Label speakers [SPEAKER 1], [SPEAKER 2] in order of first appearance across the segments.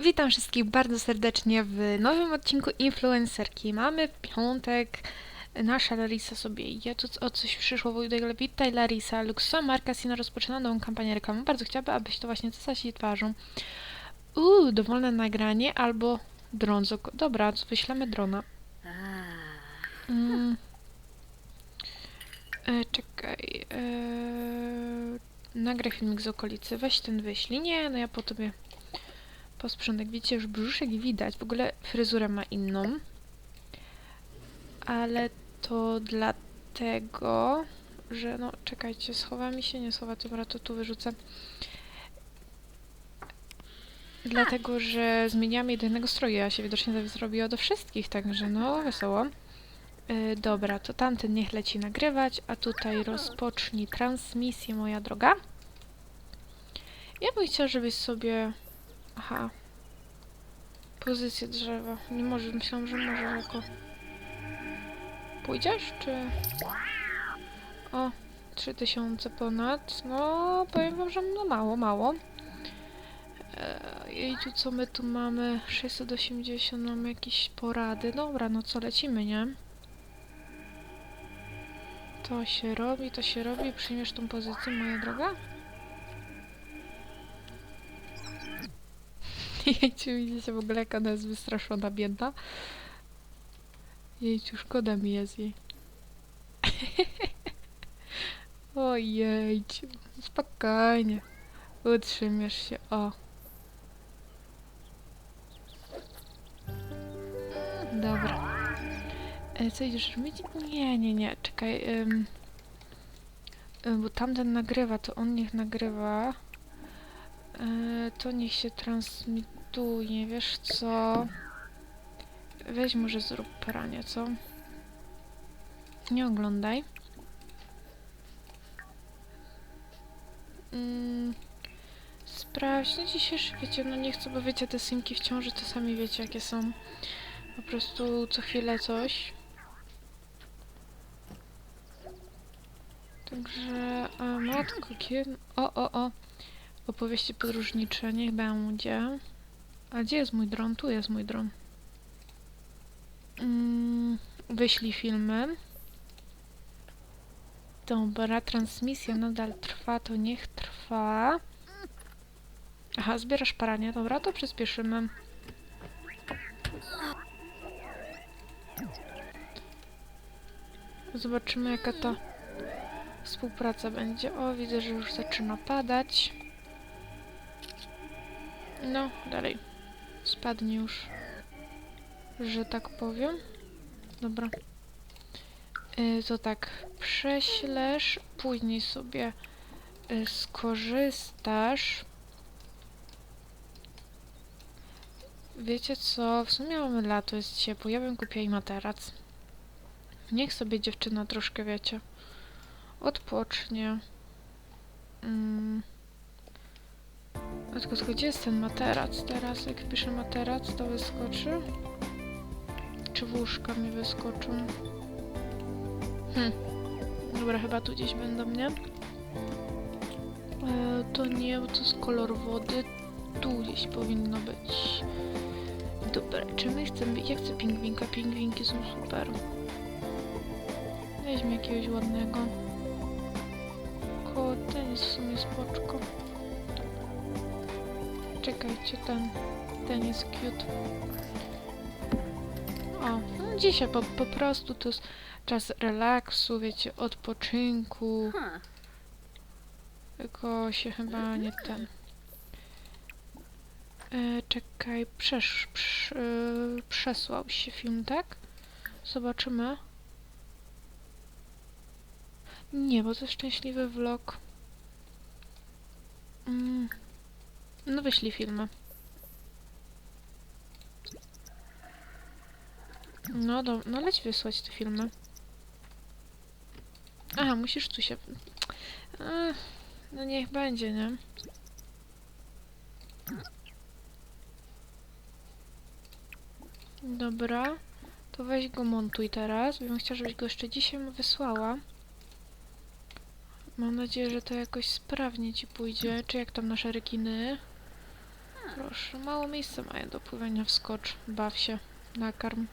[SPEAKER 1] Witam wszystkich bardzo serdecznie w nowym odcinku Influencerki. Mamy piątek, nasza Larisa sobie je, tu o coś przyszło, Wojtek, witaj Larisa, Luxo Marka Sina rozpoczyna nową kampanię reklamową. Bardzo chciałabym, abyś to właśnie coś jej twarzą. Uuu, dowolne nagranie albo dron. Dobra, wyślemy drona. Mm. E, czekaj. E, nagraj filmik z okolicy. Weź ten wyślij. Nie, no ja po tobie posprzątek. Widzicie, już brzuszek widać. W ogóle fryzurę ma inną. Ale to dlatego, że no czekajcie, schowa mi się, nie schowa, dobra, to tu wyrzucę. Dlatego, że zmieniamy jedynego stroju, ja się widocznie zrobiła do wszystkich, także no wesoło. Yy, dobra, to tamten niech leci nagrywać, a tutaj rozpocznij transmisję, moja droga. Ja bym chciała, żebyś sobie... Aha. Pozycję drzewa. Nie może, myślałam, że może jako... Pójdziesz, czy... O, 3000 ponad. No, powiem wam, że no mało, mało. Eee, Jejciu, co my tu mamy? 680, mamy jakieś porady. Dobra, no co, lecimy, nie? To się robi, to się robi. Przyjmiesz tą pozycję, moja droga? Jejciu, widzicie w ogóle jak ona jest wystraszona, biedna. Jejciu, szkoda mi jest jej. Ojejciu, spokojnie. Utrzymiesz się, o. Dobra. E, co idziesz robić? Nie, nie, nie, czekaj. ym, ym, bo tamten nagrywa, to on niech nagrywa. E, to niech się transmituje, wiesz co? Weź może zrób pranie, co? Nie oglądaj. Mm, sprawdź, no dzisiejszy, wiecie, no nie chcę, bo wiecie, te synki w ciąży, to sami wiecie, jakie są. Po prostu co chwilę coś. Także, a matko, kiedy... O, o, o. Opowieści podróżnicze, niech będzie. A gdzie jest mój dron? Tu jest mój dron. Mm, wyślij filmy. Dobra, transmisja nadal trwa, to niech trwa. Aha, zbierasz paranie, dobra, to przyspieszymy. Zobaczymy jaka ta współpraca będzie. O, widzę, że już zaczyna padać. No, dalej. Spadnie już. Że tak powiem. Dobra. Y, to tak, prześlesz, później sobie y, skorzystasz. Wiecie co, w sumie mamy lato, jest ciepło, ja bym kupiła jej materac. Niech sobie dziewczyna troszkę, wiecie, odpocznie. Mm. A Tylko, gdzie jest ten materac teraz? Jak wpiszę materac, to wyskoczy? Czy łóżka mi wyskoczą? Hm. Dobra, chyba tu gdzieś będą, nie? E, to nie, bo to jest kolor wody. Tu gdzieś powinno być. Dobra, czy my chcemy... Ja chcę pingwinka, pingwinki są super. Weźmy jakiegoś ładnego. Koło ten jest w sumie spoczko. Czekajcie, ten, ten jest cute. O, no dzisiaj po, po prostu to jest czas relaksu, wiecie, odpoczynku. Tylko się chyba nie ten. E, czekaj, przesz, prz, e, przesłał się film, tak? Zobaczymy. Nie, bo to jest szczęśliwy vlog. Mm. No wyślij filmy. No do, no leć wysłać te filmy. Aha, musisz tu się... Ech, no niech będzie, nie? Dobra, to weź go montuj teraz. Bym chciała, żebyś go jeszcze dzisiaj wysłała. Mam nadzieję, że to jakoś sprawnie ci pójdzie. Czy jak tam nasze rekiny? Proszę, mało miejsca mają do pływania wskocz. Baw się, nakarm.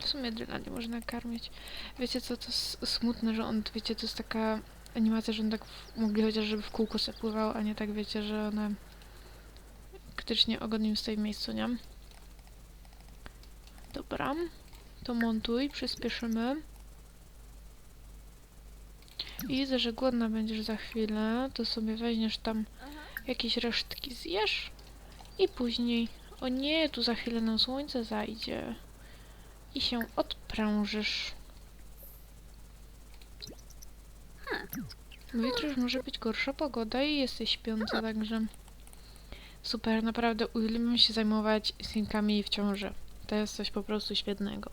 [SPEAKER 1] W sumie Dyla nie można karmić. Wiecie co, to smutne, że on, wiecie, to jest taka animacja, że on tak mogli chociaż, żeby w kółko se pływał, a nie tak, wiecie, że one faktycznie ogodnie stoi w miejscu, nie? Dobra. To montuj, przyspieszymy. I że głodna będziesz za chwilę, to sobie weźmiesz tam jakieś resztki zjesz i później, o nie, tu za chwilę nam słońce zajdzie i się odprężysz. Bo jutro już może być gorsza pogoda i jesteś śpiąca, także super, naprawdę uwielbiam się zajmować synkami w ciąży. To jest coś po prostu świetnego.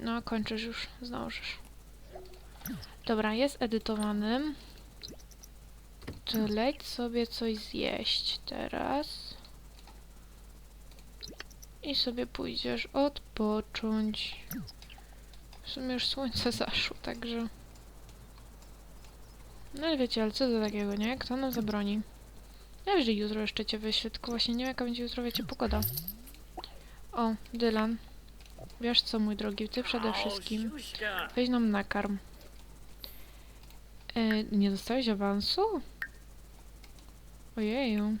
[SPEAKER 1] No, kończysz już, zdążysz. Dobra, jest edytowany. To leć sobie coś zjeść teraz. I sobie pójdziesz odpocząć. W sumie już słońce zaszło, także... No ale wiecie, ale co to takiego, nie? Kto nam zabroni? Że jutro jeszcze cię wyślę, tylko właśnie nie wiem jaka będzie jutro, wiecie, pogoda. O, Dylan. Wiesz co, mój drogi, ty przede wszystkim weź nam nakarm. E, nie dostałeś awansu? Ojeju.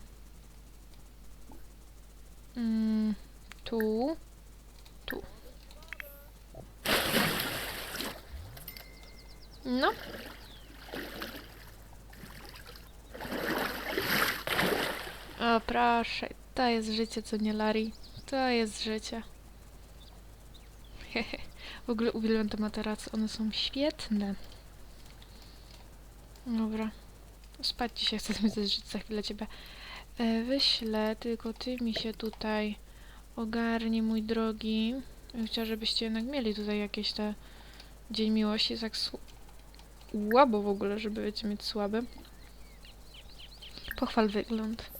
[SPEAKER 1] Mm, tu. Tu. No. O, proszę. To jest życie, co nie Larry. To jest życie. W ogóle uwielbiam te materace. One są świetne. Dobra. Spać dzisiaj chcę sobie zżyć za chwilę ciebie. E, wyślę, tylko ty mi się tutaj ogarnij, mój drogi. Chciałam, żebyście jednak mieli tutaj jakieś te Dzień Miłości. Tak słabo w ogóle, żeby wiecie, mieć słaby. Pochwal wygląd.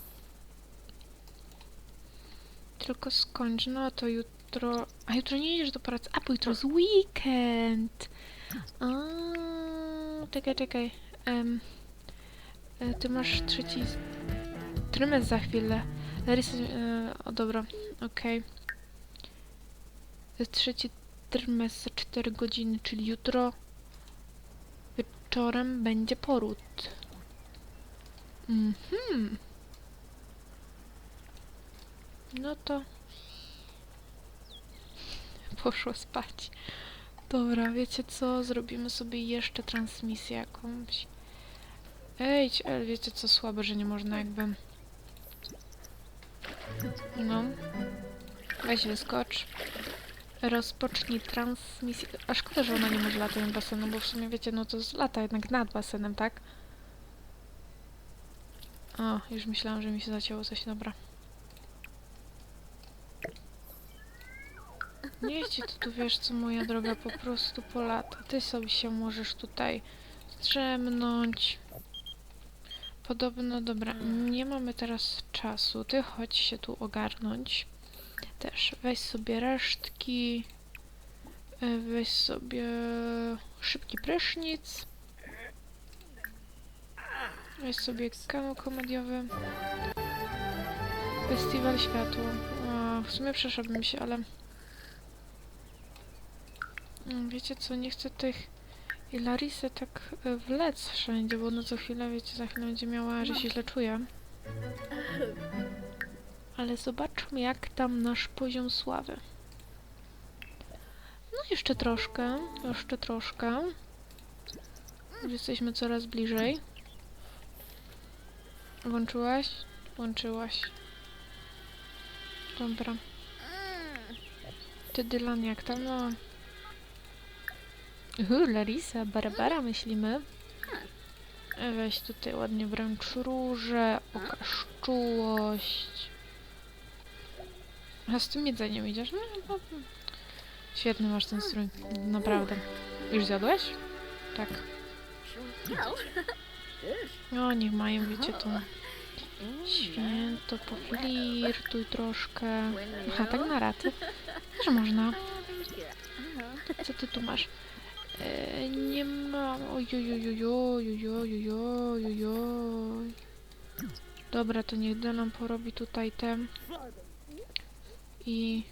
[SPEAKER 1] Tylko skończ, no to jutro... A jutro nie idziesz do pracy. A, bo jutro weekend. A, czekaj, czekaj. Em, e, ty masz trzeci trymestr za chwilę. Larisa, e, o dobra, okej. Jest trzeci trymestr za 4 godziny, czyli jutro wieczorem będzie poród. Mhm. No to poszło spać. Dobra, wiecie co? Zrobimy sobie jeszcze transmisję jakąś. Ej, ale wiecie co? Słabe, że nie można jakby... No. Weź wyskocz. Rozpocznij transmisję. A szkoda, że ona nie może latać basenu, bo w sumie wiecie, no to lata jednak nad basenem, tak? O, już myślałam, że mi się zacięło coś, dobra. Nie to tu wiesz co moja droga, po prostu po lata. Ty sobie się możesz tutaj strzemnąć. Podobno, dobra, nie mamy teraz czasu. Ty chodź się tu ogarnąć. Też weź sobie resztki. e, Weź sobie szybki prysznic. Weź sobie kanał komediowy. Festiwal światła. W sumie przeszedłbym się, ale... Mm, Wiecie co, nie chcę tych i Larisy tak e, wlec wszędzie, bo no co chwilę, wiecie, za chwilę będzie miała, że się źle czuje. Ale zobaczmy, jak tam nasz poziom sławy. No jeszcze troszkę, jeszcze troszkę. Już jesteśmy coraz bliżej. Włączyłaś? Włączyłaś. Dobra. Ty Dylan, jak tam? No, Uhu, Larisa, Barbara myślimy. Weź tutaj ładnie wręcz róże, okaż czułość. A z tym jedzeniem idziesz? No, no, no. Świetny masz ten strój, naprawdę. Już zjadłeś? Tak. O, niech mają, wiecie, to święto, poflirtuj troszkę. Aha, tak na raty. Też można. Co ty tu masz? E, nie mam. Ojojojojojojojojojojoj. Dobra, to niech Dylan porobi tutaj te i...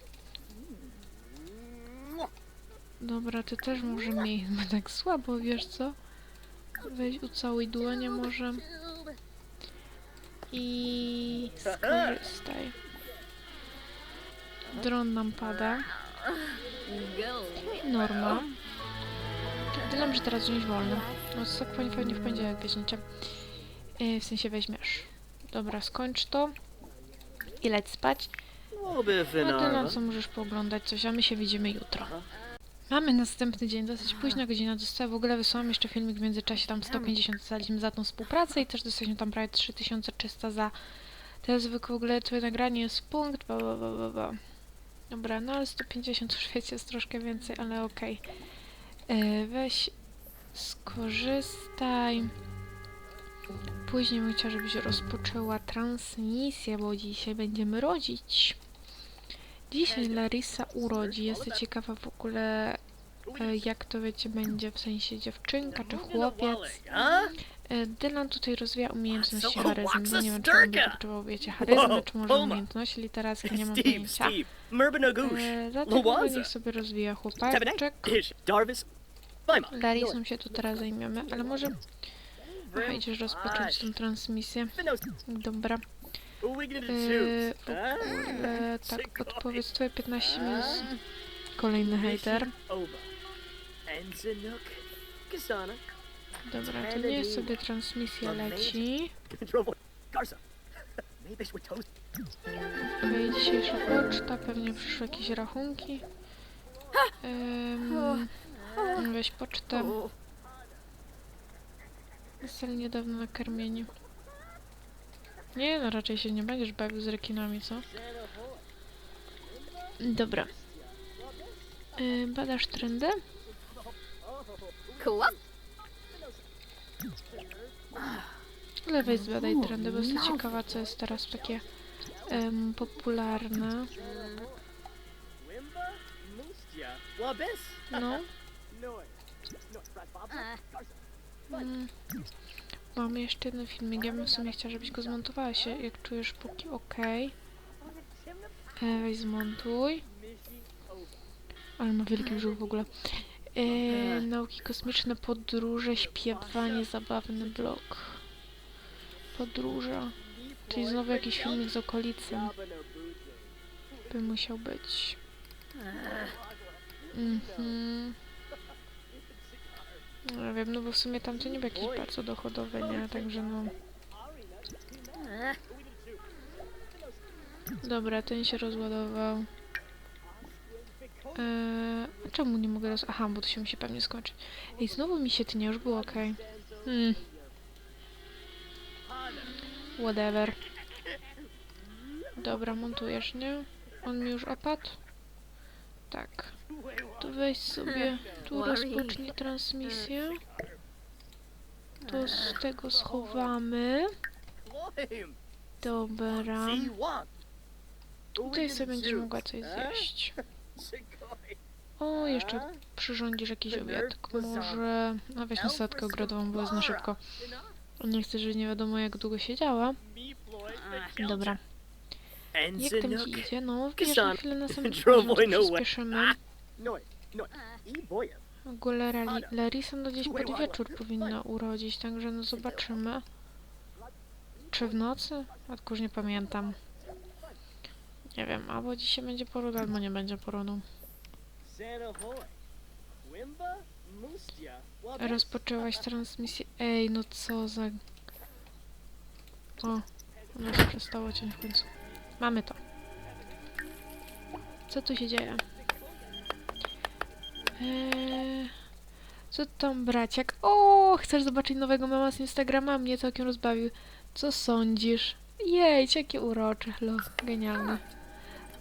[SPEAKER 1] Dobra, ty też może mniej, bo tak słabo, wiesz co? Weź ucałuj dłonie może. I skorzystaj. Dron nam pada. Norma. Dylan, że teraz wziąć wolno. No sok pewnie w poniedziałek weźmiecie. Yy, w sensie weźmiesz. Dobra, skończ to. I leć spać. A ty na co możesz pooglądać coś, a my się widzimy jutro. Mamy następny dzień, dosyć późna godzina. Dostała w ogóle wysłałam jeszcze filmik w międzyczasie, tam 150 dostaliśmy za tą współpracę i też dostaliśmy tam prawie 3300 za te zwykłe w ogóle twoje nagranie jest punkt, ba, ba, ba, ba, ba. Dobra, no ale 150 już wiecie, jest troszkę więcej, ale okej. E, Weź, skorzystaj. Później bym chciała, żebyś rozpoczęła transmisję, bo dzisiaj będziemy rodzić. Dzisiaj Larisa urodzi. Jestem ciekawa w ogóle, e, jak to wiecie, będzie w sensie dziewczynka czy chłopiec. E, Dylan tutaj rozwija umiejętności charyzmy. No nie wiem, czy on będzie potrzebował, wiecie, charyzmy, czy może umiejętności literackie, nie mam pojęcia. E, dlatego niech sobie rozwija chłopaczek.
[SPEAKER 2] Lima.
[SPEAKER 1] Larisą się tu teraz zajmiemy, ale może... Aha, idziesz rozpocząć tą transmisję. Dobra. E, ogóle, tak, podpowiedz twoje 15 minut. Kolejny hater. Dobra, to niech sobie transmisja leci. Okej, dzisiejsza poczta, pewnie przyszły jakieś rachunki. Ym, weź pocztę. Jestem niedawno na karmieniu. Nie, no raczej się nie będziesz bawił z rekinami, co? Dobra. Yy, badasz trendy? Ale weź zbadaj trendy, bo jestem ciekawa, co jest teraz takie em, popularne. No.
[SPEAKER 2] No.
[SPEAKER 1] Mm. Mamy jeszcze jeden filmik. Ja bym w sumie chciała, żebyś go zmontowała się, jak czujesz póki ok. E, weź zmontuj. Ale ma wielki brzuch w ogóle. E, nauki kosmiczne, podróże, śpiewanie, zabawny blog. Podróże. Czyli znowu jakiś filmik z okolicy by musiał być. Mhm. No wiem, no bo w sumie tam to nie był jakiś bardzo dochodowy, nie? Także no... Dobra, ten się rozładował. Eee, czemu nie mogę roz... Aha, bo to się musi pewnie skończyć. Ej, znowu mi się tnie, już było okej. Hmm. Whatever. Dobra, montujesz, nie? On mi już opadł? Tak. To weź sobie, tu rozpocznij transmisję. To z tego schowamy. Dobra. Tutaj sobie będziesz mogła coś zjeść. O, jeszcze przyrządzisz jakiś obiadek. Może... No weź na sadkę ogrodową, bo jest na szybko. Nie chcę, żeby nie wiadomo jak długo siedziała. Dobra. Jak tam ci idzie? No, wiesz, na chwilę na sam przyspieszymy.
[SPEAKER 2] Boya.
[SPEAKER 1] W ogóle Rali- Larisa no gdzieś pod wieczór powinna urodzić, także no zobaczymy. Czy w nocy? Już nie pamiętam. Nie wiem, albo dzisiaj będzie poród, albo nie będzie porodu. Rozpoczęłaś transmisję. Ej, no co za... O, no się przestało cię w końcu. Mamy to. Co tu się dzieje? Eee, co tam braciak? O, chcesz zobaczyć nowego mema z Instagrama? Mnie całkiem rozbawił. Co sądzisz? Jej, jakie urocze. Lo, genialne.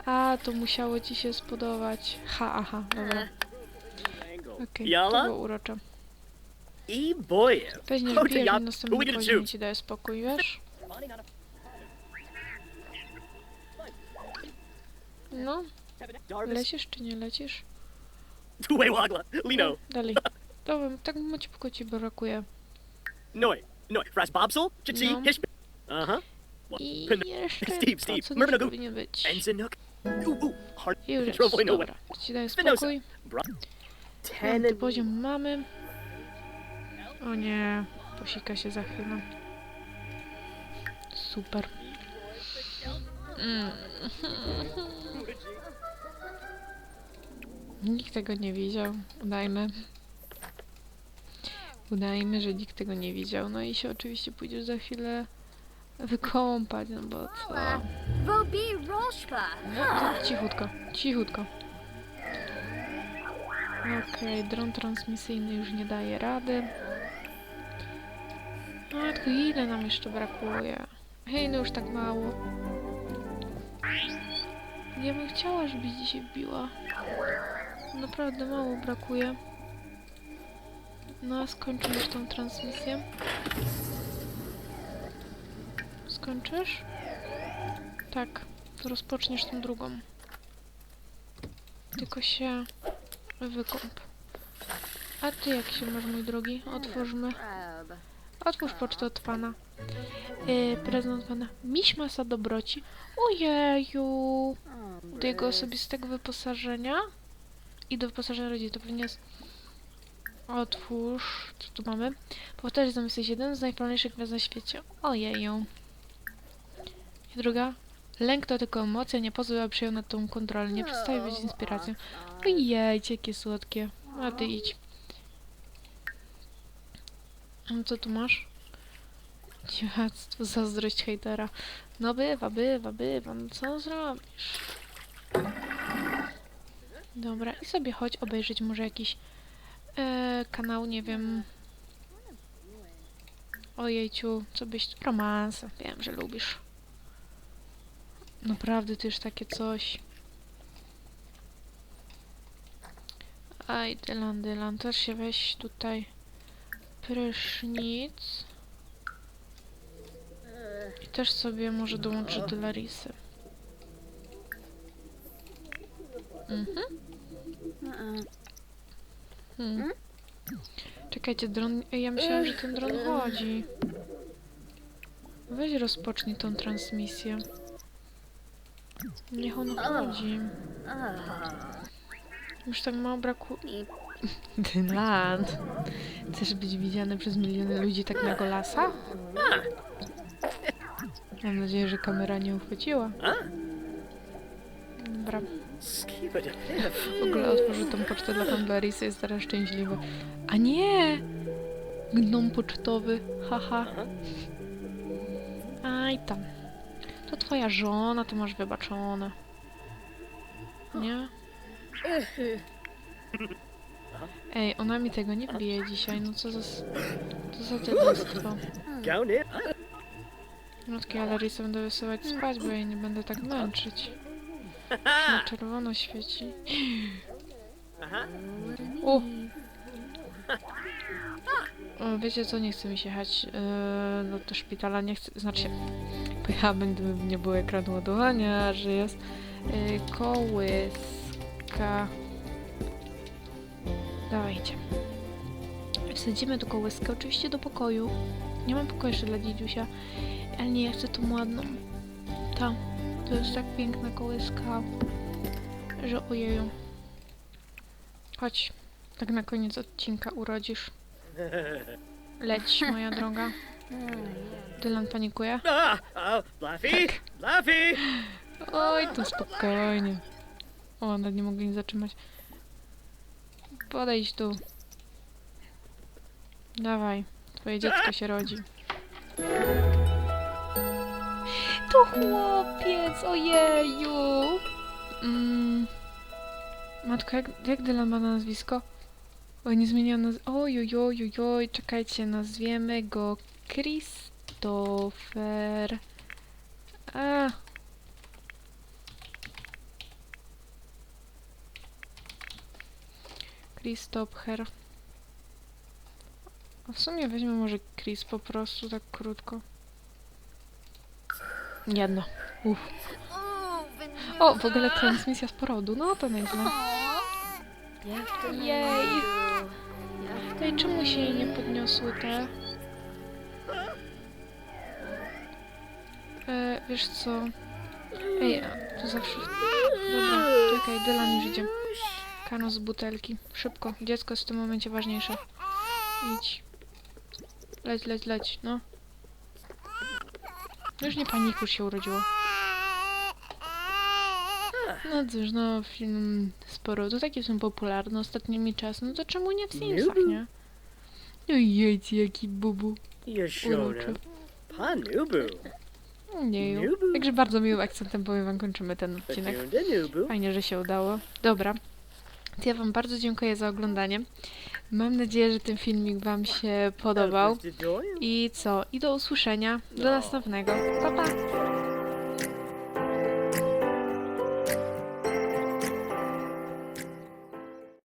[SPEAKER 1] A, to musiało ci się spodobać. Ha, aha, dobra. Okej, to
[SPEAKER 2] Jala?
[SPEAKER 1] było urocze.
[SPEAKER 2] I boya.
[SPEAKER 1] Weźmiesz poziom i
[SPEAKER 2] choose?
[SPEAKER 1] ci daje spokój, wiesz? No, lecisz czy nie lecisz?
[SPEAKER 2] Tuwe wagla. Lino.
[SPEAKER 1] Dalej. Dobra, tak maciupko ci brakuje.
[SPEAKER 2] Noi. Noi. Fras Bobsel. Chichi.
[SPEAKER 1] No.
[SPEAKER 2] Hish. Huh.
[SPEAKER 1] I jeszcze
[SPEAKER 2] Steve, Steve,
[SPEAKER 1] co tu
[SPEAKER 2] the-
[SPEAKER 1] powinien być.
[SPEAKER 2] Enzinuk. Ooh, ooh, hard.
[SPEAKER 1] I już jest,
[SPEAKER 2] Trouble no
[SPEAKER 1] dobra. Ci daję
[SPEAKER 2] Spinoza.
[SPEAKER 1] spokój.
[SPEAKER 2] Bra.
[SPEAKER 1] Piąty
[SPEAKER 2] Ten.
[SPEAKER 1] poziom mamy. O nie, posika się za chwilę. Super. Mm. Nikt tego nie widział. Udajmy. Udajmy, że nikt tego nie widział. No i się oczywiście pójdziesz za chwilę wykąpać, no bo co? No, cichutko, cichutko. Okej, dron transmisyjny już nie daje rady. A, tylko ile nam jeszcze brakuje? Hej, no już tak mało. Ja bym chciała, żebyś dzisiaj wbiła. Naprawdę mało brakuje. No, a skończysz tą transmisję? Skończysz? Tak, to rozpoczniesz tą drugą. Tylko się wykąp. A ty jak się masz, mój drogi? Otwórzmy. Otwórz pocztę od pana. Yy, prezent pana Miśmasa Dobroci. Ojeju! Do jego osobistego wyposażenia i do wyposażenia rodziny. To pewnie jest... Otwórz. Co tu mamy? Powtarzaj zamiast jest jeden z najfajniejszych gwiazd na świecie. Ojeju. I druga. Lęk to tylko emocja, nie pozwól, przyjął nad tą kontrolę. Nie przestaje być inspiracją. Ojej, jakie słodkie. A ty idź. A co tu masz? Dziwactwo, zazdrość hejtera. No bywa, bywa, bywa. No co zrobisz? Dobra, i sobie chodź obejrzeć może jakiś e, kanał, nie wiem. Ojejciu, co byś... Romanse. Wiem, że lubisz. Naprawdę, ty już takie coś. Aj, Dylan, Dylan, też się weź tutaj prysznic. I też sobie może dołączyć do Larisy. Mhm. Hmm. Czekajcie, dron... Ej, Ja myślałam, że ten dron chodzi. Weź rozpocznij tą transmisję. Niech on chodzi. Już tak mało braku... Dylan. Chcesz być widziany przez miliony ludzi tak na golasa? Mam nadzieję, że kamera nie uchwyciła. W ogóle otworzę tą pocztę dla pana Larisy, jest teraz szczęśliwy. A nie! Gnom pocztowy, haha.
[SPEAKER 2] Aha.
[SPEAKER 1] Aj tam. To twoja żona, to masz wybaczone. Nie? Ej, ona mi tego nie bije dzisiaj, no co za... Co za dziadostwo. Notki, ale Larisę będę wysyłać spać, bo jej nie będę tak męczyć. Na czerwono świeci.
[SPEAKER 2] Aha.
[SPEAKER 1] O! O, Wiecie co, nie chce mi się jechać yy, do, do szpitala, nie chcę, znaczy pojechałabym, gdyby nie było ekranu ładowania, że jest yy, kołyska. Dawajcie. Wsadzimy tu kołyskę, oczywiście do pokoju. Nie mam pokoju jeszcze dla dziedziusia, ale nie, ja chcę tą ładną. Ta, to jest tak piękna kołyska, że ojeju. Chodź, tak na koniec odcinka urodzisz. Leć, moja droga. Dylan panikuje.
[SPEAKER 2] Oh, Blaffy. Blaffy.
[SPEAKER 1] Oj, to spokojnie. O, nawet nie mogli nic zatrzymać. Podejdź tu. Dawaj, twoje dziecko się rodzi. Chłopiec, ojeju! Mm. Matko, jak, jak Dylan ma na nazwisko? Oj, nie zmieniłam naz... Oj, oj, oj, oj, czekajcie, nazwiemy go Christopher. A. Christopher. A w sumie weźmy może Chris po prostu, tak krótko. Jedno. Uff. O, w ogóle transmisja z porodu, no to nieźle. Jej. Ej, czemu się jej nie podniosły te? E, wiesz co? Ej, to zawsze... Dobra, czekaj, Dylan już idzie. Kano z butelki. Szybko, dziecko jest w tym momencie ważniejsze. Idź. Leć, leć, leć, no. Już nie panikuj, się urodziło. No cóż, no film sporo. To takie są popularne ostatnimi czasy. No to czemu nie w Simsach, nie? No jejcie, jaki bubu. Uroczy.
[SPEAKER 2] Panubu.
[SPEAKER 1] Nie. Także bardzo miłym akcentem powiem wam, kończymy ten odcinek. Fajnie, że się udało. Dobra. Ja wam bardzo dziękuję za oglądanie. Mam nadzieję, że ten filmik wam się podobał. I co? I do usłyszenia. Do następnego. Pa, pa!